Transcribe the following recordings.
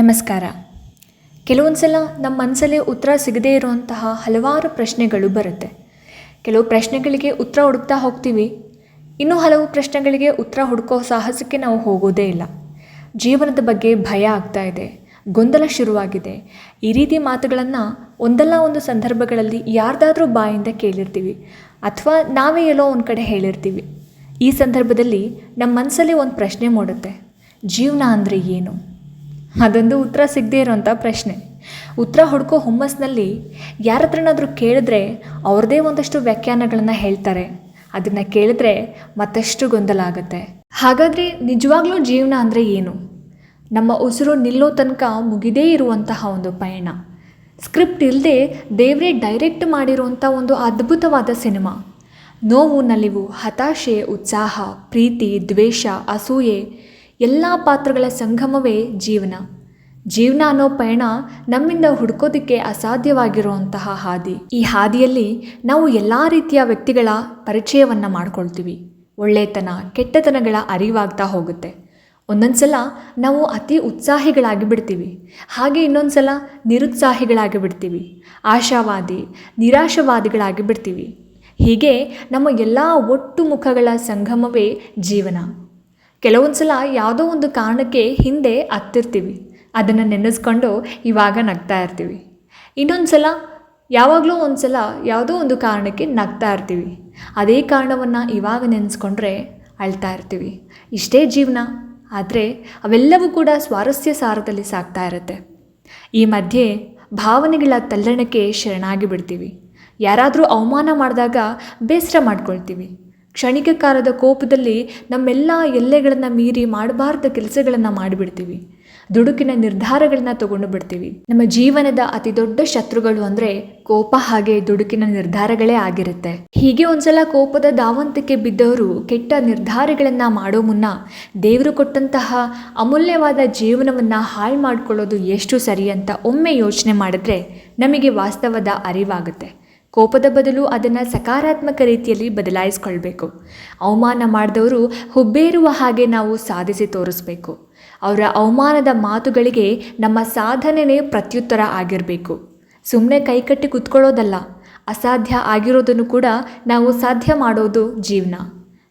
ನಮಸ್ಕಾರ. ಕೆಲವೊಂದು ಸಲ ನಮ್ಮ ಮನಸ್ಸಲ್ಲೇ ಉತ್ತರ ಸಿಗದೇ ಇರುವಂತಹ ಹಲವಾರು ಪ್ರಶ್ನೆಗಳು ಬರುತ್ತೆ. ಕೆಲವು ಪ್ರಶ್ನೆಗಳಿಗೆ ಉತ್ತರ ಹುಡುಕ್ತಾ ಹೋಗ್ತೀವಿ. ಇನ್ನೂ ಹಲವು ಪ್ರಶ್ನೆಗಳಿಗೆ ಉತ್ತರ ಹುಡುಕೋ ಸಾಹಸಕ್ಕೆ ನಾವು ಹೋಗೋದೇ ಇಲ್ಲ. ಜೀವನದ ಬಗ್ಗೆ ಭಯ ಆಗ್ತಾ ಇದೆ. ಗೊಂದಲ ಶುರುವಾಗಿದೆ. ಈ ರೀತಿ ಮಾತುಗಳನ್ನು ಒಂದಲ್ಲ ಒಂದು ಸಂದರ್ಭಗಳಲ್ಲಿ ಯಾರ್ದಾದ್ರೂ ಬಾಯಿಂದ ಕೇಳಿರ್ತೀವಿ. ಅಥವಾ ನಾವೇ ಎಲ್ಲೋ ಒಂದು ಕಡೆ ಹೇಳಿರ್ತೀವಿ. ಈ ಸಂದರ್ಭದಲ್ಲಿ ನಮ್ಮ ಮನಸ್ಸಲ್ಲಿ ಒಂದು ಪ್ರಶ್ನೆ ಮೂಡುತ್ತೆ. ಜೀವನ ಅಂದರೆ ಏನು? ಅದೊಂದು ಉತ್ತರ ಸಿಗದೇ ಇರೋಂಥ ಪ್ರಶ್ನೆ. ಉತ್ತರ ಹುಡುಕೋ ಹುಮ್ಮಸ್ನಲ್ಲಿ ಯಾರ ಹತ್ರನಾದರೂ ಕೇಳಿದ್ರೆ ಅವ್ರದ್ದೇ ಒಂದಷ್ಟು ವ್ಯಾಖ್ಯಾನಗಳನ್ನು ಹೇಳ್ತಾರೆ. ಅದನ್ನು ಕೇಳಿದ್ರೆ ಮತ್ತಷ್ಟು ಗೊಂದಲ ಆಗುತ್ತೆ. ಹಾಗಾದರೆ ನಿಜವಾಗ್ಲೂ ಜೀವನ ಅಂದರೆ ಏನು? ನಮ್ಮ ಉಸಿರು ನಿಲ್ಲೋ ತನಕ ಮುಗಿದೇ ಇರುವಂತಹ ಒಂದು ಪಯಣ. ಸ್ಕ್ರಿಪ್ಟ್ ಇಲ್ಲದೆ ದೇವರೇ ಡೈರೆಕ್ಟ್ ಮಾಡಿರುವಂಥ ಒಂದು ಅದ್ಭುತವಾದ ಸಿನಿಮಾ. ನೋವು, ನಲಿವು, ಹತಾಶೆ, ಉತ್ಸಾಹ, ಪ್ರೀತಿ, ದ್ವೇಷ, ಅಸೂಯೆ ಎಲ್ಲ ಪಾತ್ರಗಳ ಸಂಗಮವೇ ಜೀವನ. ಜೀವನ ಅನ್ನೋ ಪಯಣ ನಮ್ಮಿಂದ ಹುಡ್ಕೋದಕ್ಕೆ ಅಸಾಧ್ಯವಾಗಿರುವಂತಹ ಹಾದಿ. ಈ ಹಾದಿಯಲ್ಲಿ ನಾವು ಎಲ್ಲ ರೀತಿಯ ವ್ಯಕ್ತಿಗಳ ಪರಿಚಯವನ್ನು ಮಾಡ್ಕೊಳ್ತೀವಿ. ಒಳ್ಳೆತನ, ಕೆಟ್ಟತನಗಳ ಅರಿವಾಗ್ತಾ ಹೋಗುತ್ತೆ. ಒಂದೊಂದು ಸಲ ನಾವು ಅತಿ ಉತ್ಸಾಹಿಗಳಾಗಿ ಬಿಡ್ತೀವಿ. ಹಾಗೆ ಇನ್ನೊಂದು ಸಲ ನಿರುತ್ಸಾಹಿಗಳಾಗಿ ಬಿಡ್ತೀವಿ. ಆಶಾವಾದಿ, ನಿರಾಶವಾದಿಗಳಾಗಿ ಬಿಡ್ತೀವಿ. ಹೀಗೆ ನಮ್ಮ ಎಲ್ಲ ಒಟ್ಟು ಮುಖಗಳ ಸಂಗಮವೇ ಜೀವನ. ಕೆಲವೊಂದು ಸಲ ಯಾವುದೋ ಒಂದು ಕಾರಣಕ್ಕೆ ಹಿಂದೆ ಹತ್ತಿರ್ತೀವಿ. ಅದನ್ನು ನೆನೆಸ್ಕೊಂಡು ಇವಾಗ ನಗ್ತಾ ಇರ್ತೀವಿ. ಇನ್ನೊಂದು ಸಲ ಯಾವಾಗಲೂ ಒಂದು ಸಲ ಯಾವುದೋ ಒಂದು ಕಾರಣಕ್ಕೆ ನಗ್ತಾ ಇರ್ತೀವಿ. ಅದೇ ಕಾರಣವನ್ನು ಇವಾಗ ನೆನೆಸ್ಕೊಂಡ್ರೆ ಅಳ್ತಾ ಇರ್ತೀವಿ. ಇಷ್ಟೇ ಜೀವನ, ಆದರೆ ಅವೆಲ್ಲವೂ ಕೂಡ ಸ್ವಾರಸ್ಯ ಸಾರದಲ್ಲಿ ಸಾಗ್ತಾ ಇರುತ್ತೆ. ಈ ಮಧ್ಯೆ ಭಾವನೆಗಳ ತಲ್ಲಣಕ್ಕೆ ಶರಣಾಗಿ ಬಿಡ್ತೀವಿ. ಯಾರಾದರೂ ಅವಮಾನ ಮಾಡಿದಾಗ ಬೇಸರ ಮಾಡ್ಕೊಳ್ತೀವಿ. ಕ್ಷಣಿಕ ಕಾಲದ ಕೋಪದಲ್ಲಿ ನಮ್ಮೆಲ್ಲ ಎಲ್ಲೆಗಳನ್ನು ಮೀರಿ ಮಾಡಬಾರ್ದ ಕೆಲಸಗಳನ್ನು ಮಾಡಿಬಿಡ್ತೀವಿ. ದುಡುಕಿನ ನಿರ್ಧಾರಗಳನ್ನ ತಗೊಂಡು ಬಿಡ್ತೀವಿ. ನಮ್ಮ ಜೀವನದ ಅತಿ ದೊಡ್ಡ ಶತ್ರುಗಳು ಅಂದರೆ ಕೋಪ ಹಾಗೆ ದುಡುಕಿನ ನಿರ್ಧಾರಗಳೇ ಆಗಿರುತ್ತೆ. ಹೀಗೆ ಒಂದ್ಸಲ ಕೋಪದ ದಾವಂತಕ್ಕೆ ಬಿದ್ದವರು ಕೆಟ್ಟ ನಿರ್ಧಾರಗಳನ್ನು ಮಾಡೋ ಮುನ್ನ ದೇವರು ಕೊಟ್ಟಂತಹ ಅಮೂಲ್ಯವಾದ ಜೀವನವನ್ನು ಹಾಳು ಮಾಡ್ಕೊಳ್ಳೋದು ಎಷ್ಟು ಸರಿ ಅಂತ ಒಮ್ಮೆ ಯೋಚನೆ ಮಾಡಿದ್ರೆ ನಮಗೆ ವಾಸ್ತವದ ಅರಿವಾಗುತ್ತೆ. ಕೋಪದ ಬದಲು ಅದನ್ನು ಸಕಾರಾತ್ಮಕ ರೀತಿಯಲ್ಲಿ ಬದಲಾಯಿಸ್ಕೊಳ್ಬೇಕು. ಅವಮಾನ ಮಾಡಿದವರು ಹುಬ್ಬೇರುವ ಹಾಗೆ ನಾವು ಸಾಧಿಸಿ ತೋರಿಸ್ಬೇಕು. ಅವರ ಅವಮಾನದ ಮಾತುಗಳಿಗೆ ನಮ್ಮ ಸಾಧನೆನೇ ಪ್ರತ್ಯುತ್ತರ ಆಗಿರಬೇಕು. ಸುಮ್ಮನೆ ಕೈಕಟ್ಟಿ ಕುತ್ಕೊಳ್ಳೋದಲ್ಲ, ಅಸಾಧ್ಯ ಆಗಿರೋದನ್ನು ಕೂಡ ನಾವು ಸಾಧ್ಯ ಮಾಡೋದು ಜೀವನ.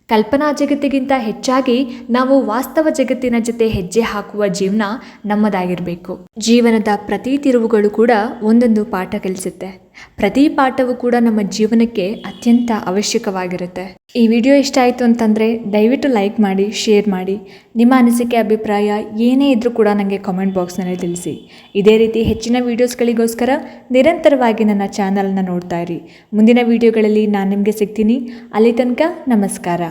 ಕಲ್ಪನಾ ಜಗತ್ತಿಗಿಂತ ಹೆಚ್ಚಾಗಿ ನಾವು ವಾಸ್ತವ ಜಗತ್ತಿನ ಜೊತೆ ಹೆಜ್ಜೆ ಹಾಕುವ ಜೀವನ ನಮ್ಮದಾಗಿರಬೇಕು. ಜೀವನದ ಪ್ರತಿ ತಿರುವುಗಳು ಕೂಡ ಒಂದೊಂದು ಪಾಠ ಕಲಿಸುತ್ತೆ. ಪ್ರತಿ ಪಾಠವೂ ಕೂಡ ನಮ್ಮ ಜೀವನಕ್ಕೆ ಅತ್ಯಂತ ಅವಶ್ಯಕವಾಗಿರುತ್ತೆ. ಈ ವಿಡಿಯೋ ಇಷ್ಟ ಆಯಿತು ಅಂತಂದರೆ ದಯವಿಟ್ಟು ಲೈಕ್ ಮಾಡಿ, ಶೇರ್ ಮಾಡಿ. ನಿಮ್ಮ ಅನಿಸಿಕೆ, ಅಭಿಪ್ರಾಯ ಏನೇ ಇದ್ದರೂ ಕೂಡ ನನಗೆ ಕಾಮೆಂಟ್ ಬಾಕ್ಸ್ನಲ್ಲಿ ತಿಳಿಸಿ. ಇದೇ ರೀತಿ ಹೆಚ್ಚಿನ ವೀಡಿಯೋಸ್ಗಳಿಗೋಸ್ಕರ ನಿರಂತರವಾಗಿ ನನ್ನ ಚಾನಲ್ನ ನೋಡ್ತಾ ಇರಿ. ಮುಂದಿನ ವೀಡಿಯೋಗಳಲ್ಲಿ ನಾನು ನಿಮಗೆ ಸಿಗ್ತೀನಿ. ಅಲ್ಲಿ ತನಕ ನಮಸ್ಕಾರ.